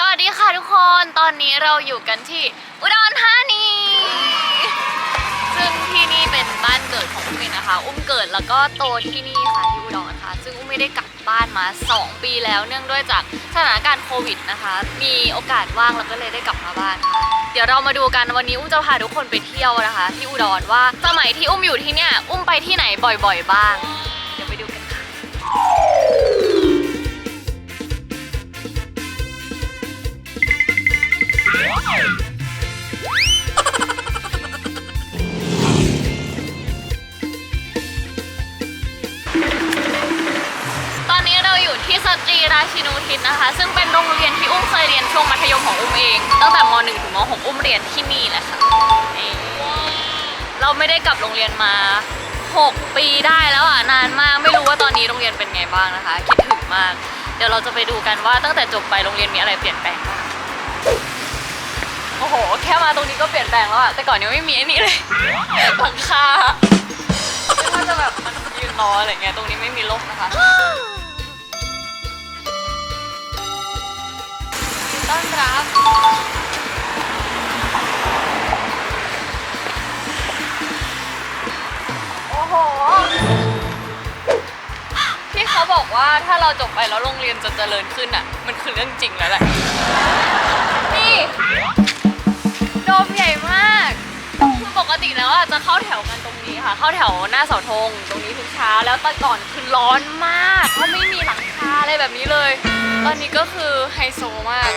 สวัสดีค่ะทุกคน ตอนนี้เราอยู่กันที่อุดรธานี ซึ่งที่นี่เป็นบ้านเกิดของอุ้มเองนะคะ อุ้มเกิดแล้วก็โตที่นี่ค่ะที่อุดรค่ะ ซึ่งอุ้มไม่ได้กลับบ้านมา 2 ปีแล้ว เนื่องด้วยจากสถานการณ์โควิดนะคะ มีโอกาสว่างแล้วก็เลยได้กลับมาบ้านค่ะ เดี๋ยวเรามาดูกันวันนี้อุ้มจะพาทุกคนไปเที่ยวนะคะ ที่อุดรว่าสมัยที่อุ้มอยู่ที่เนี่ย อุ้มไปที่ไหนบ่อย ๆ บ้าง เราไม่ได้กลับโรงเรียนมา 6 ปีได้แล้วอะนานมากไม่รู้ว่าตอนนี้โรงเรียนเป็นไงบ้างนะคะ คิดถึงมาก เดี๋ยวเราจะไปดูกันว่าตั้งแต่จบไปโรงเรียนมีอะไรเปลี่ยนแปลงบ้างโอ้โห แค่มาตรงนี้ก็เปลี่ยนแปลงแล้วอะแต่ก่อนยังไม่มีไอ้นี่เลยหลังคาไม่ว่าจะแบบมันยืนรออะไรเงี้ยตรงนี้ไม่มีร่มนะคะต้อนรับ เขาบอกว่าถ้าเราจบไปแล้วโรงเรียนจะเจริญขึ้นอะ มันคือเรื่องจริงแล้วแหละ นี่โดมใหญ่มากคือปกติแล้วอะจะเข้าแถวกันตรงนี้ค่ะ เข้าแถวหน้าเสาธงตรงนี้ทุกเช้า แล้วแต่ก่อนคือร้อนมากเพราะไม่มีหลังคาอะไรแบบนี้เลย ตอนนี้ก็คือไฮโซมาก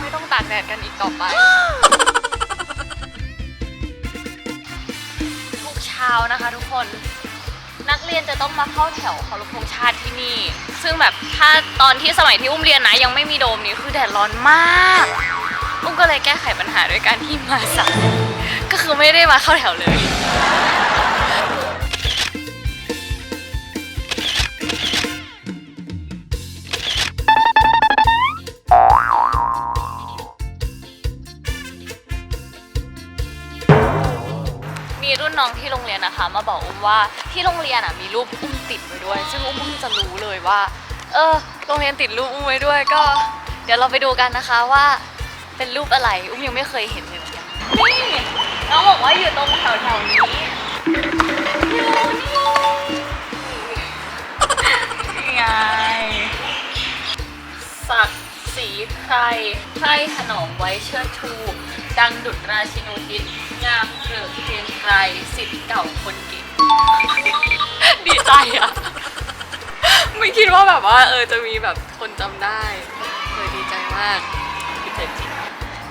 ไม่ต้องตากแดดกันอีกต่อไป ทุกเช้านะคะทุกคน นักเรียนจะต้องมาเข้าแถวเคารพธงชาติที่นี่ ซึ่งแบบถ้าตอนที่สมัยที่อุ้มเรียนนะยังไม่มีโดมนี้คือแดดร้อนมาก อุ้มก็เลยแก้ไขปัญหาด้วยการที่มาสายก็คือไม่ได้มาเข้าแถวเลย มาบอกอุ้มว่าที่โรงเรียนอะมีรูปอุ้มติดไว้ด้วย ซึ่งอุ้มเพิ่งจะรู้เลยว่า เออโรงเรียนติดรูปอุ้มไว้ด้วยก็ เดี๋ยวเราไปดูกันนะคะว่า เป็นรูปอะไรอุ้มยังไม่เคยเห็นเลยเหมือนกันนี่น้องบอกว่าอยู่ตรงแถวแถวๆนี้อยู่นี่ไงศักดิ์ศรีใครใครถนมไว้เชิดชู ดังดุจราชินูทิศ งามเกริกเกรียงไกรสิทธิ์เก่าคนเก่ง ดีใจอะไม่คิดว่าแบบว่าเออจะมีแบบคนจำได้เลยดีใจมากดีใจจริง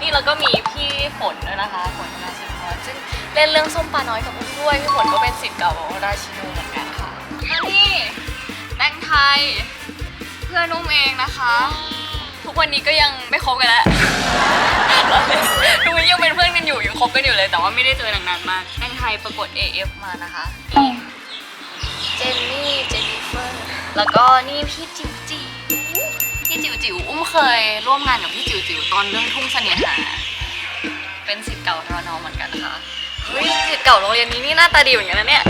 นี่แล้วก็มีพี่ฝนด้วยนะคะฝนราชินทร์ซึ่งเล่นเรื่องส้มปลาน้อยกับอุ้มด้วยพี่ฝนก็เป็นสิทธิ์เก่าของราชินูเหมือนกันค่ะและนี่แตงไทย เพื่อนอุ้มเองนะคะ ทุกวันนี้ก็ยังไม่คบกันแล้วทุกวันนี้ยังเป็นเพื่อนกันอยู่ยังคบกันอยู่เลย แต่ว่าไม่ได้เจอนานๆมากแตงไทยประกวด AF มานะคะนี่เจนนี่ เจนนิเฟอร์ แล้วก็นี่พี่จิ๋วจิ๋วพี่จิ๋วจิ๋วอุ้มเคยร่วมงานกับพี่จิ๋วจิ๋วตอนเรื่องทุ่งเสน่หา เป็นสิทธิ์เก่าทรนเหมือนกันนะคะเฮ้ยสิทธิ์เก่าโรงเรียนนี้นี่หน้าตาดีเหมือนกันนะเนี่ย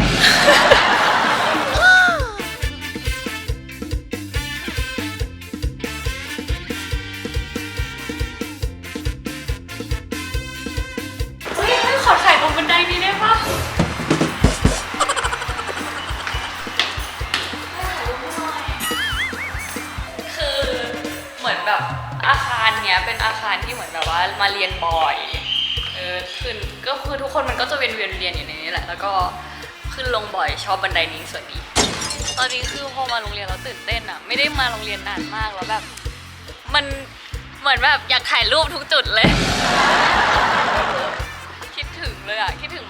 เป็นอารที่เหมือนแบบว่ามาเรียนบ่อยเออขึ้นก็คือทุกคนมันก็จะเวียนเวียนเรียนอยู่ในนี้แหละ แล้วก็ขึ้นลงบ่อยชอบบันไดนี้ส่วนนี้ตอนนี้คือพอมาโรงเรียนแล้วตื่นเต้นอะไม่ได้มาโรงเรียนนานมากแล้วแบบ มันเหมือนแบบอยากถ่ายรูปทุกจุดเลย คิดถึงเลยอะคิดถึง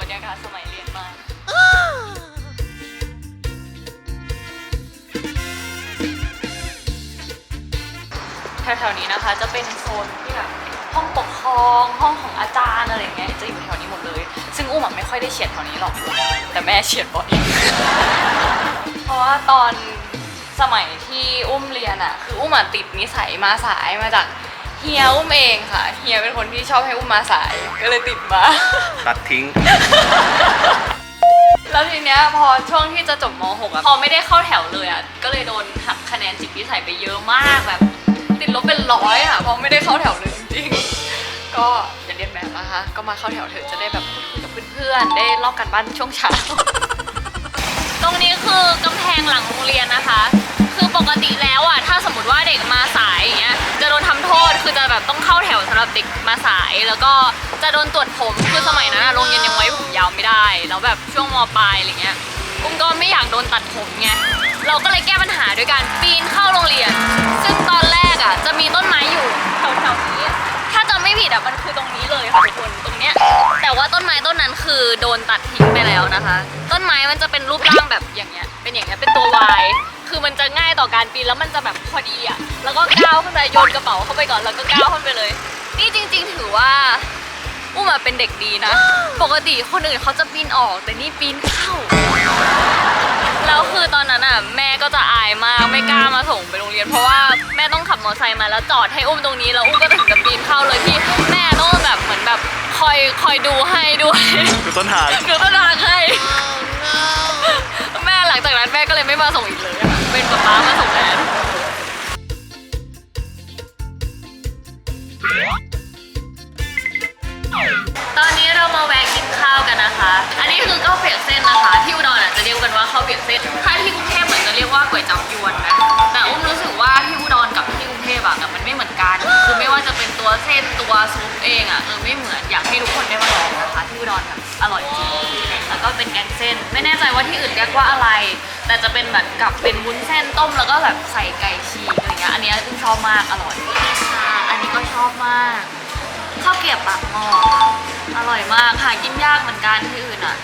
แถวๆนี้นะคะ จะเป็นโซนที่แบบห้องปกครองห้องของอาจารย์อะไรเงี้ยจะอยู่แถวนี้หมดเลย ซึ่งอุ้มอะไม่ค่อยได้เฉียดแถวนี้หรอก แต่แม่เฉียดบ่อยเพราะว่าตอนสมัยที่อุ้มเรียนอะคืออุ้มอะติดนิสัยมาสายมาจากเฮียอุ้มเองค่ะเฮียเป็นคนที่ชอบให้อุ้มมาสายก็เลยติดมา ตัดทิ้ง แล้วทีเนี้ยพอช่วงที่จะจบม .6 อะพอไม่ได้เข้าแถวเลยอะก็เลยโดนหักคะแนนจิตวิสัยไปเยอะมากแบบ ติดลบเป็นร้อยอะเพราะไม่ได้เข้าแถวเลยจริงๆ ก็อย่าเรียนแบบนะคะ ก็มาเข้าแถวเถอะจะได้แบบคุยกับเพื่อนๆ ได้ลอกกันบ้านช่วงเช้า ตรงนี้คือกำแพงหลังโรงเรียนนะคะ คือปกติแล้วอะถ้าสมมติว่าเด็กมาสายอย่างเงี้ยจะโดนทำโทษคือจะแบบต้องเข้าแถวสำหรับเด็กมาสาย แล้วก็จะโดนตรวจผมคือสมัยนั้นอะโรงเรียนยังไว้ผมยาวไม่ได้แล้วแบบช่วงมปลายอะไรเงี้ยอุ้มก็ไม่อยากโดนตัดผมไงเราก็เลยแก้ปัญหาด้วยการปีนเข้าโรงเรียน ซึ่งตอนแรก อะจะมีต้นไม้อยู่แถวๆนี้ ถ้าจำไม่ผิดอะมันคือตรงนี้เลยค่ะทุกคนตรงเนี้ย แต่ว่าต้นไม้ต้นนั้นคือโดนตัดทิ้งไปแล้วนะคะ ต้นไม้มันจะเป็นรูปร่างแบบอย่างเงี้ย เป็นอย่างเงี้ยเป็นตัววายคือมันจะง่ายต่อการปีนแล้วมันจะแบบพอดีอะ แล้วก็ก้าวขึ้นไปโยนกระเป๋าเข้าไปก่อนแล้วก็ก้าวขึ้นไปเลย นี่จริง ๆ ถือว่า อุ้มอะเป็นเด็กดีนะ ปกติคนอื่นเขาจะปีนออกแต่นี่ปีนเข้า แล้วคือตอนนั้นอะแม่ก็จะอายมากไม่กล้ามาส่งไปโรงเรียน เพราะว่าแม่ต้องขับมอเตอร์ไซค์มาแล้วจอดให้อุ้มตรงนี้แล้วอุ้มก็ถึงจะปีนเข้าเลยที่แม่ต้องแบบเหมือนแบบคอยคอยดูให้ด้วยดูต้นทางหนูต้องทางให้ แม่หลังจากนั้นแม่ก็เลยไม่มาส่งอีกเลยอะเป็นป๊าป๊ามาส่งแทน ตอนนี้เรามาแวะกินข้าวกันนะคะ อันนี้คือข้าวเปียกเส้นนะคะ ที่อุดรอะจะเรียกกันว่าข้าวเปียกเส้น ถ้าที่กรุงเทพเหมือนจะเรียกว่าก๋วยจั๊บยวนนะ แต่อุ้มรู้สึกว่าที่อุดรกับที่กรุงเทพอะมันไม่เหมือนกัน คือไม่ว่าจะเป็นตัวเส้นตัวซุปเองอะเออไม่เหมือน อยากให้ทุกคนได้มาลองนะคะ ที่อุดรแบบอร่อยจริง แล้วก็เป็นแกงเส้น ไม่แน่ใจว่าที่อื่นเรียกว่าอะไร แต่จะเป็นแบบกับเป็นวุ้นเส้นต้มแล้วก็แบบใส่ไก่ฉีกอะไรเงี้ย อันนี้อุ้มชอบมากอร่อยค่ะอันนี้ก็ชอบมาก ข้าวเกรียบปากหม้ออร่อยมากหากินยากเหมือนกันที่อื่นอะ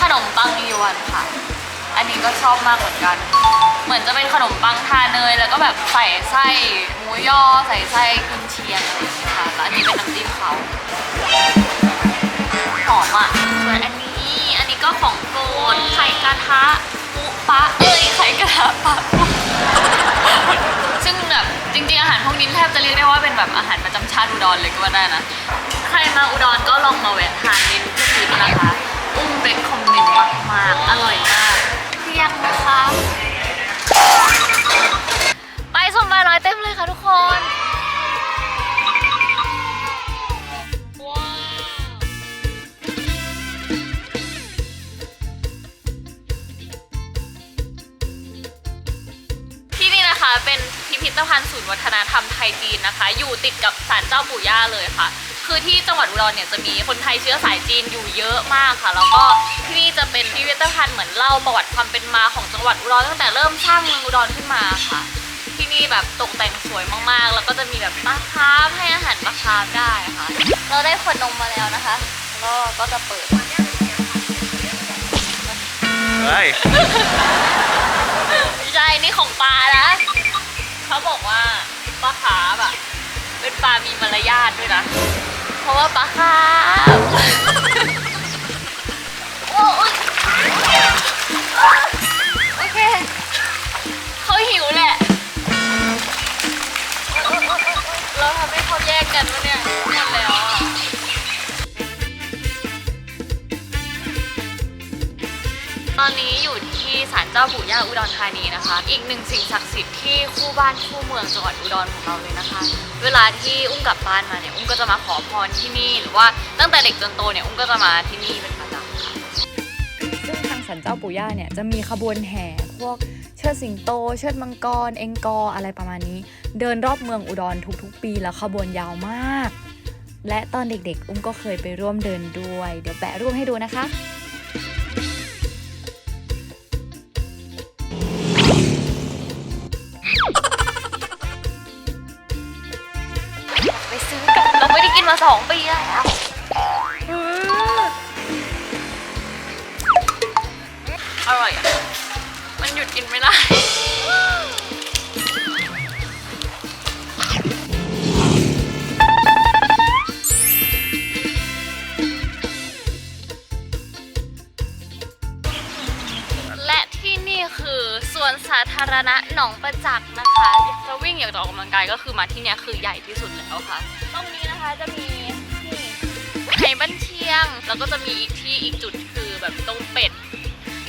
ขนมปังยวนค่ะ อันนี้ก็ชอบมากเหมือนกัน เหมือนจะเป็นขนมปังทาเนย แล้วก็แบบใส่ไส้หมูยอใส่ไส้กุนเชียงอะไรอย่างเงี้ยค่ะแล้วอันนี้เป็นน้ำจิ้มเขาหอมอะส่วนอันนี้อันนี้ก็ของโปรดไข่กระทะปุปะเอ้ยไข่กระทะปะปุ อาหารพวกนี้แทบจะเรียกได้ว่าเป็นแบบอาหารประจำชาติอุดรเลยก็ว่าได้นะ ใครมาอุดรก็ลองมาแวะทานเมนูพวกนี้ดูนะคะ อุ้มเบคคอมเมนต์มากๆ อร่อยมากเที่ยงนะคะ ไปสมบัยร้อยเต็มเลยค่ะทุกคน พิพิธภัณฑ์ศูนย์วัฒนธรรมไทยจีนนะคะ อยู่ติดกับศาลเจ้าปู่ย่าเลยค่ะ คือที่จังหวัดอุดรเนี่ยจะมีคนไทยเชื้อสายจีนอยู่เยอะมากค่ะ แล้วก็ที่นี่จะเป็นพิพิธภัณฑ์เหมือนเล่าประวัติความเป็นมาของจังหวัดอุดรตั้งแต่เริ่มสร้างเมืองอุดรขึ้นมาค่ะ ที่นี่แบบตกแต่งสวยมากๆ แล้วก็จะมีแบบปลาคาร์ฟให้อาหารปลาคาร์ฟได้ค่ะ เราได้ขวดนมมาแล้วนะคะแล้วก็จะเปิดเฮ้ยไม่ใช่นี่ของปลานะ เขาบอกว่าปลาคาร์ฟอะเป็นปลามีมารยาทด้วยนะ เพราะว่าปลาคาร์ฟโอ้ยโอเค เขาหิวแหละ เราทำให้เขาแยกกันวะเนี่ยหมดแล้วอะ ตอนนี้อยู่ที่ศาลเจ้าปู่ย่าอุดรธานีนะคะ อีกหนึ่งสิ่งศักดิ์ สิทธิ์ที่คู่บ้านคู่เมืองจังหวัดอุดรของเราเลยนะคะ เวลาที่อุ้มกลับบ้านมาเนี่ยอุ้มก็จะมาขอพรที่นี่ หรือว่าตั้งแต่เด็กจนโตเนี่ยอุ้มก็จะมาที่นี่เป็นประจำค่ะซึ่งทางสันเจ้าปู่ย่าเนี่ยจะมีขบวนแห่พวกเชิดสิงโต เชิดมังกร เองกออะไรประมาณนี้ เดินรอบเมืองอุดรทุกๆ ปีแล้วขบวนยาวมาก และตอนเด็กๆ อุ้มก็เคยไปร่วมเดินด้วย เดี๋ยวแปะรูปให้ดูนะคะ องปีแล้วอร่อยอะมันหยุดกินไม่ได้ และที่นี่คือสวนสาธารณะหนองประจักษ์นะคะอยากจะ วิ่งอยากจะออกกำลังกายก็คือมาที่เนี่ยคือใหญ่ที่สุดแล้วค่ะ ตรงนี้นะคะจะมีนี่ไหบ้านเชียง แล้วก็จะมีอีกที่อีกจุดคือแบบตรงเป็ด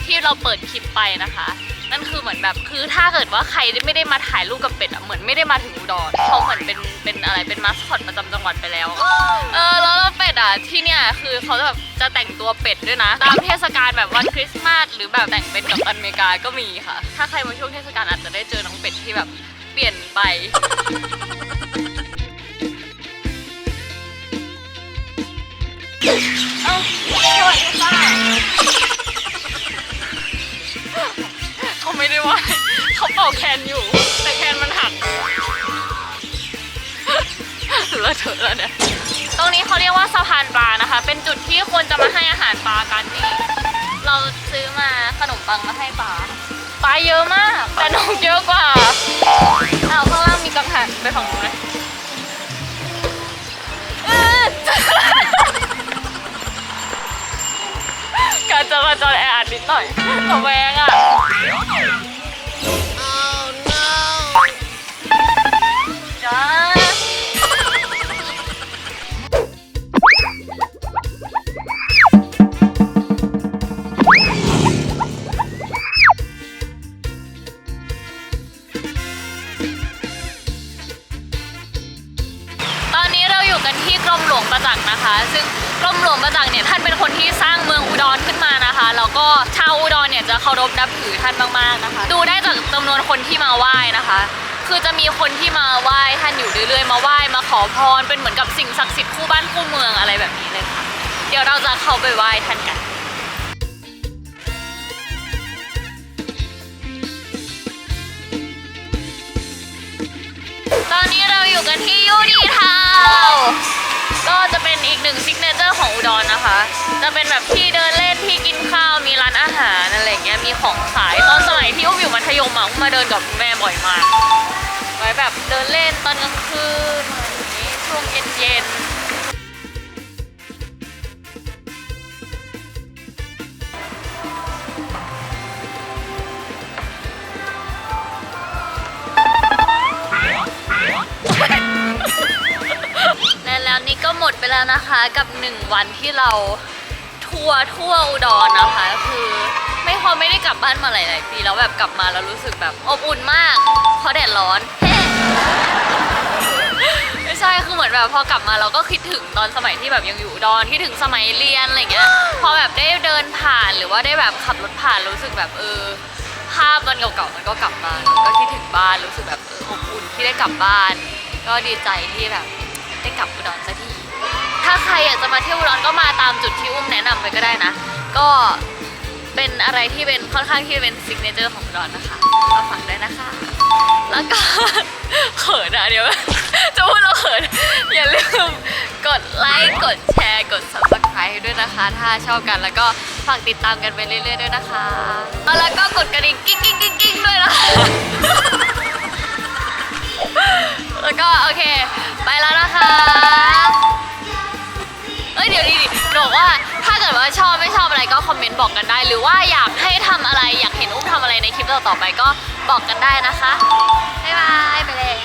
ที่เราเปิดคลิปไปนะคะ นั่นคือเหมือนแบบคือถ้าเกิดว่าใครไม่ได้มาถ่ายรูปกับเป็ดอะเหมือนไม่ได้มาถึงอุดรเขาเหมือนเป็นเป็นอะไรเป็นมาสคอตประจำจังหวัดไปแล้ว เออแล้วเป็ดอะที่เนี่ยคือเขาแบบจะแต่งตัวเป็ดด้วยนะ ตามเทศกาลแบบวันคริสต์มาสหรือแบบแต่งเป็นกับอเมริกาก็มีค่ะ ถ้าใครมาช่วงเทศกาลอาจจะได้เจอน้องเป็ดที่แบบ ปลี่ยนไป เอาสวัสดีค่ะเขาไม่ได้ว่าเขาเป่าแคนอยู่ แต่แคนมันหักเลอะเทอะแล้วเนี่ย ตรงนี้เขาเรียกว่าสะพานปลานะคะ เป็นจุดที่คนจะมาให้อาหารปลากันนี่ เราซื้อมาขนมปังมาให้ปลา ปลาเยอะมาก แต่นกเยอะกว่าอ้าวข้างล่างมีกังหันไปฝั่งนู้นเลยการจราจรแออัดนิดหน่อยระแวงอะ เคารพนับถือท่านมากๆนะคะ ดูได้จากจำนวนคนที่มาไหว้นะคะ คือจะมีคนที่มาไหว้ท่านอยู่เรื่อยๆ มาไหว้มาขอพรเป็นเหมือนกับสิ่งศักดิ์สิทธิ์คู่บ้านคู่เมืองอะไรแบบนี้เลยค่ะ เดี๋ยวเราจะเข้าไปไหว้ท่านกันตอนนี้เราอยู่กันที่ยูดีทาวน์ก็จะเป็นอีกหนึ่งซิกเนเจอร์ของอุดรนะคะ จะ ธยมอะอุ้มาเดินกับแม่บ่อยมากไว้แบบเดินเล่นตอนกลางคืนอะไรอย่างงี้ช่วงเย็นๆและแล้วนี่ก็หมดไปแล้วนะคะกับหนึ่งวันที่เราทัวร์ทั่วอุดรนะคะคือ ไม่พอไม่ได้กลับบ้านมาหลาย ๆ ปีแล้วแบบกลับมาแล้วรู้สึกแบบอบอุ่นมาก เพราะแดดร้อนไม่ใช่คือเหมือนแบบพอกลับมาเราก็คิดถึงตอนสมัยที่แบบยังอยู่อุดรคิดถึงสมัยเรียนอะไรเงี้ยพอแบบได้เดินผ่านหรือว่าได้แบบขับรถผ่านรู้สึกแบบเออภาพตอนเก่าๆมันก็กลับมาแล้วก็คิดถึงบ้านรู้สึกแบบอบอุ่นที่ได้กลับบ้าน ก็ดีใจที่แบบได้กลับอุดรสักทีถ้าใครอยากจะมาเที่ยวอุดรก็มาตามจุดที่อุ้มแนะนำไปก็ได้นะ ก็ เป็นอะไรที่เป็นค่อนข้างที่เป็นซิกเนเจอร์ของอุดรนะคะก็ฝากด้วยนะคะ แล้วก็ เขินอะเดี๋ยว จะพูดเราเขิน อย่าลืมกดไลค์ กดแชร์ กด subscribe ด้วยนะคะ ถ้าชอบกันแล้วก็ฝากติดตามกันไปเรื่อยๆด้วยนะคะแล้วก็กดกระดิ่งกิ๊งกิ๊งกิ๊งกิ๊งด้วยนะคะ แล้วก็โอเค ไปแล้วนะคะ เอ้ยเดี๋ยวดิ หนูว่าถ้าเกิดว่าชอบไม่ชอบอะไรก็คอมเมนต์บอกกันได้ หรือว่าอยากให้ทำอะไรอยากเห็นอุ้มทำอะไรในคลิปต่อไปก็บอกกันได้นะคะบ๊ายบายไปเลย